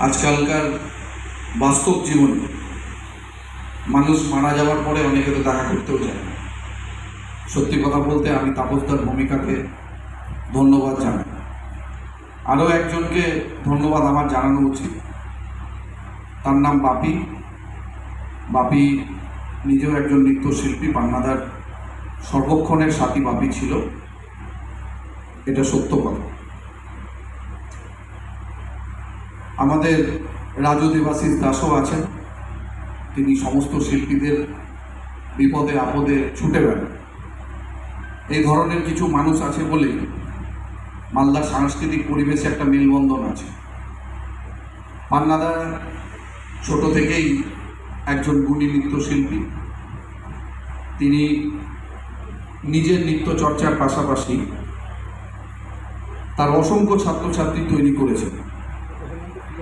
আজকালকার বাস্তব জীবনে মানুষ মারা যাওয়ার পরে অনেকে তো দেখা করতেও যায় সত্যি কথা বলতে আমি তাপসদার ভূমিকাকে ধন্যবাদ জানাই। আরও একজনকে ধন্যবাদ আমার জানানো উচিত। তার নাম বাপি। বাপি নিজেও একজন নৃত্যশিল্পী, পান্নাদার, সর্বক্ষণের সাথী বাপি ছিল। এটা সত্য কথা। আমাদের রাজু দেবাশিস দাসও আছেন। তিনি সমস্ত শিল্পীদের বিপদে আপদে ছুটে বেড়ান। এই ধরনের কিছু মানুষ আছে বলেই মালদার সাংস্কৃতিক পরিবেশে একটা মেলবন্ধন আছে। পান্নাদা ছোট থেকেই একজন গুণী নৃত্যশিল্পী। তিনি নিজের নৃত্য চর্চার পাশাপাশি তার অসংখ্য ছাত্রছাত্রী তৈরি করেছেন।